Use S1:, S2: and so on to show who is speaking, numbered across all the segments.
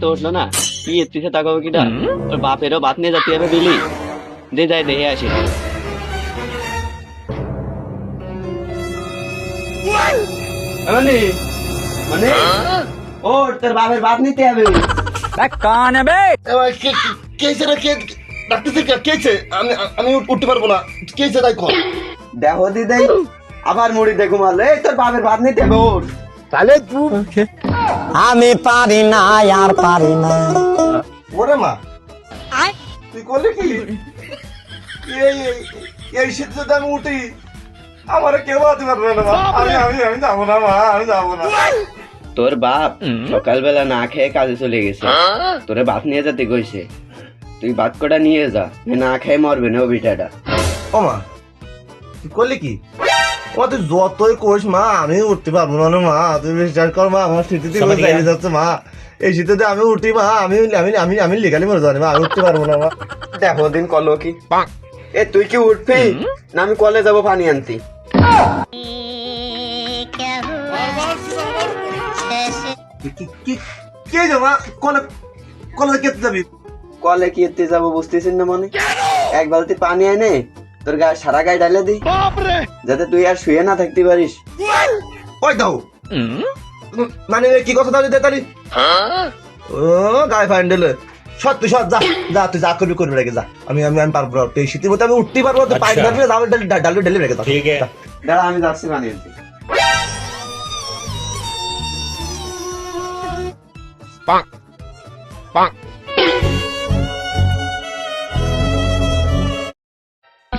S1: তো উঠল না কি পিছে তাকাবো কিটা? ওর বাপেরও বাত নিয়ে যাতে হবে বিলি দে যাই দেখে আসি। মানে? মানে? ও তোর বাপের বাত নিতে হবে।
S2: রে কে ডাক্তার কে? কে আমি আমি উঠতে পারব না। কে হয়েছে তাই কর।
S1: দেখো দিদাই আবার মুড়ি দেখো এই তোর বাপের বাত নিতে হবে ওর।
S2: তাহলে তুই
S3: আমি পারি না আর পারি না।
S2: ওরে মা। তুই করলি কি? এই এই- এই শীত যদি আমি উঠি। আমার কেউ বাঁধতে পারবে না মা। আমি আমি আমি যাব না মা আমি যাব না।
S1: তোর বাপ সকালবেলা না খেয়ে কাজে চলে গেছে। তোরে ভাত নিয়ে যেতে কইছে। তুই ভাত কটা নিয়ে যা না খেয়ে মরবে না ও বিটাটা।
S2: ও মা তুই করলি কি? ও তুই যতই করিস মা আমি উঠতে পারব না মা। তুই বিশ্বাস কর মা আমার
S3: সবাই
S2: চাইলে যাচ্ছে মা। এই শীতে আমি উঠি মা আমি আমি আমি আমি লিগালি মরে জানি মা আমি উঠতে পারব না মা।
S1: দেখো দিন কলো কি? এ তুই কি উঠবি? না আমি কলে যাব পানি আনতি।
S2: কি- যাবা কলে কলে কেটে যাবি?
S1: কলে কি এতে যাব বুঝতেছিস না মনে? এক বালতি পানি এনে তোর গায়ে সারা গায়ে ডালে দি যাতে তুই আর শুয়ে না থাকতে পারিস।
S2: ওই দাও। মানে কি কথা দাও দেতালি ও গায়ে ফাইন্ডেলে সত তুই সত যা। যা তুই যা করবি করবি রেখে যা। আমি আমি আমি পারব তুই শীতের মধ্যে আমি উঠতেই পারব না পাইপ ডালবে ডাল ডাল ঢেলে রেখে দাও
S3: ঠিক আছে।
S1: দাঁড়া আমি যাচ্ছি পানি আনতে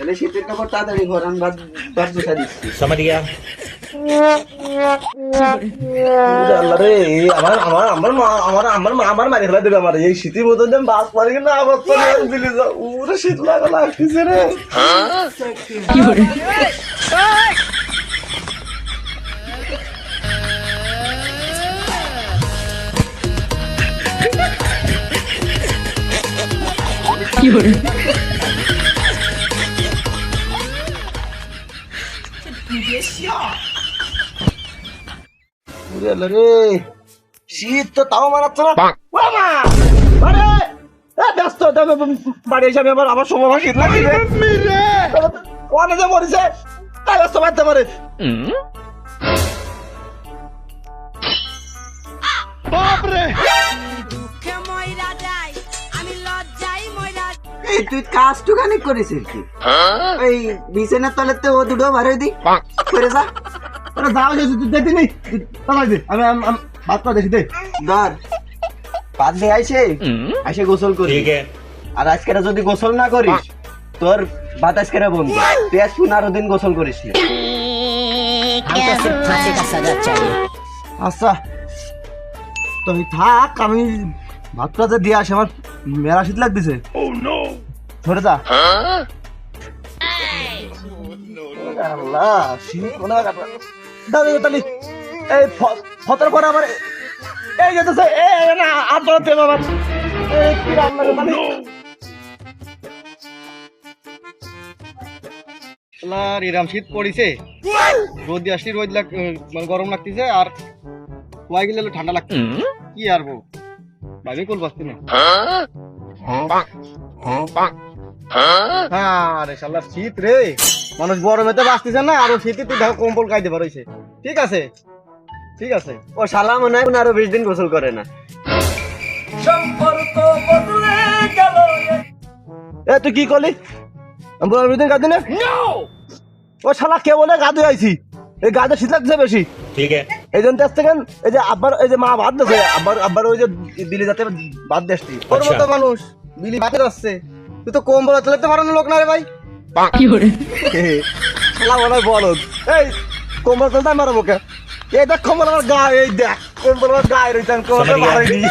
S2: তাহলে শীতের
S1: কাপড় তাড়াতাড়ি ঘর আমি ভাত ভাত বসা দিচ্ছি।
S2: সময় এই শীতের মতো যেন বাস পারি না আবার তো কি ওরে আল্লাহ শীত তাও মারাচ্ছে না। ও মা আরে এ, ব্যস্ত তবে বাড়ি এসে আমি আবার আমার সময় আমার শীত লাগছে ওখানে যে মরিছে ব্যস্ত মারতে পারে।
S4: দুঃখে
S1: তুই কাজটুখানি করিস আর কি? ও দুটো দি। করে যা।
S2: যে তুই দেখতে নেই দে। আমি দেখি দে।
S1: গোসল করি। আর আজকে যদি গোসল না করিস তোর ভাত আজকে বন্ধ। তুই আজ দিন গোসল করিস
S2: আচ্ছা। তুই থাক আমি ভাতটা যে দিয়ে আসে আমার মেলা শীত লাগতেছে। ধরে যা আল্লাহ শীত কোনা কাটা দাও দাও তালি। এই ফতর পরে আমার এই যেতেছে এ এ, না আর ধরতে বাবা এই কি রান্না তালি।
S5: আর এরম শীত পড়িছে। রোদ আসলে রোদ লাগ মানে গরম লাগতেছে আর কুয়াই গেলে ঠান্ডা লাগছে কি আর বউ? ভাবি কোল বসতে না। হ্যাঁ শীত রে। মানুষ গরমে বাঁচতেছে না আরও শীতে তুই কম্বল ঠিক আছে? ঠিক আছে?
S1: ও শালা মনে হয় আরও বিশ দিন গোসল করে না।
S2: এ তুই কি করলি? ও কে বলে এই
S3: ঠিক
S2: এই যে আব্বার এই যে মা আব্বার ওই যে বিলি যাতে বাদ দেশটি
S5: ওর
S3: আচ্ছা।
S5: মতো মানুষ বিলি বাদ যাচ্ছে। তুই তো কম্বল চালাতে পারো না লোক না রে ভাই।
S2: শালা মনে হয় বলদ। এই কম্বল চলতে মারবো কে এই দেখ কম্বল আমার গায়ে এই দেখ। কম্বল আমার গায়ে রয়েছে কম্বল
S3: মারাই গয়া।
S2: মারিনি